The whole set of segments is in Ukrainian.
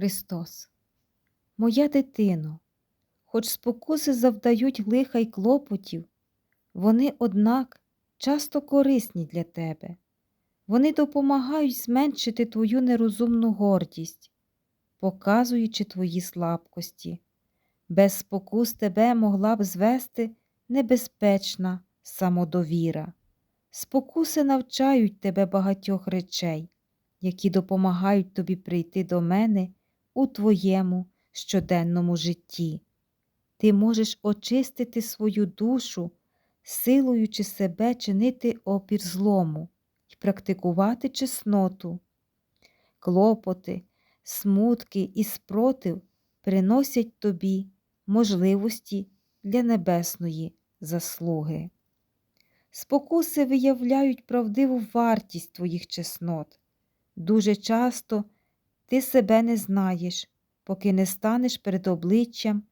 Христос, моя дитино, хоч спокуси завдають лиха й клопотів, вони, однак, часто корисні для тебе. Вони допомагають зменшити твою нерозумну гордість, показуючи твої слабкості. Без спокус тебе могла б звести небезпечна самодовіра. Спокуси навчають тебе багатьох речей, які допомагають тобі прийти до мене у твоєму щоденному житті. Ти можеш очистити свою душу, силуючи себе чинити опір злому і практикувати чесноту. Клопоти, смутки і спротив приносять тобі можливості для небесної заслуги. Спокуси виявляють правдиву вартість твоїх чеснот. Дуже часто ти себе не знаєш, поки не станеш перед обличчям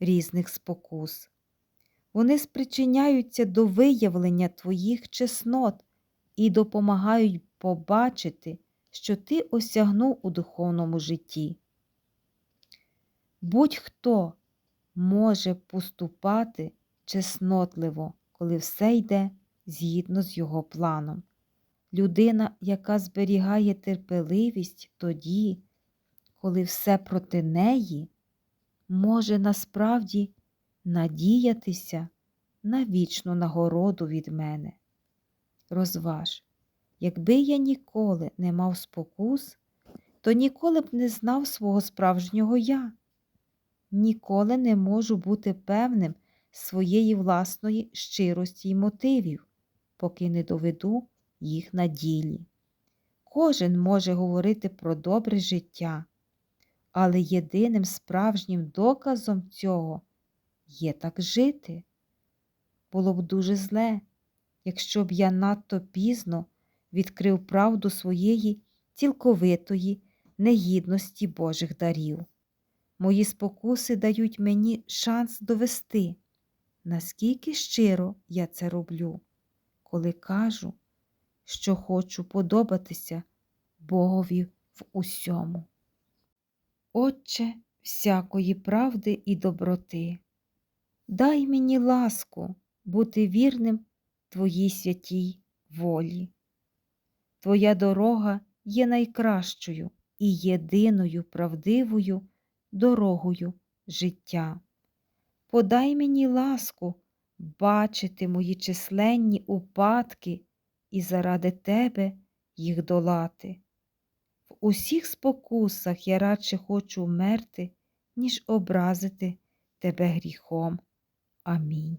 різних спокус. Вони спричиняються до виявлення твоїх чеснот і допомагають побачити, що ти осягнув у духовному житті. Будь-хто може поступати чеснотливо, коли все йде згідно з його планом. Людина, яка зберігає терпеливість тоді, коли все проти неї, може насправді надіятися на вічну нагороду від мене. Розваж, якби я ніколи не мав спокус, то ніколи б не знав свого справжнього я, ніколи не можу бути певним своєї власної щирості й мотивів, поки не доведу їх на ділі. Кожен може говорити про добре життя, але єдиним справжнім доказом цього є так жити. Було б дуже зле, якщо б я надто пізно відкрив правду своєї цілковитої негідності Божих дарів. Мої спокуси дають мені шанс довести, наскільки щиро я це роблю, коли кажу, що хочу подобатися Богові в усьому. Отче всякої правди і доброти, дай мені ласку бути вірним Твоїй святій волі. Твоя дорога є найкращою і єдиною правдивою дорогою життя. Подай мені ласку бачити мої численні упадки і заради Тебе їх долати. В усіх спокусах я радше хочу вмерти, ніж образити Тебе гріхом. Амінь.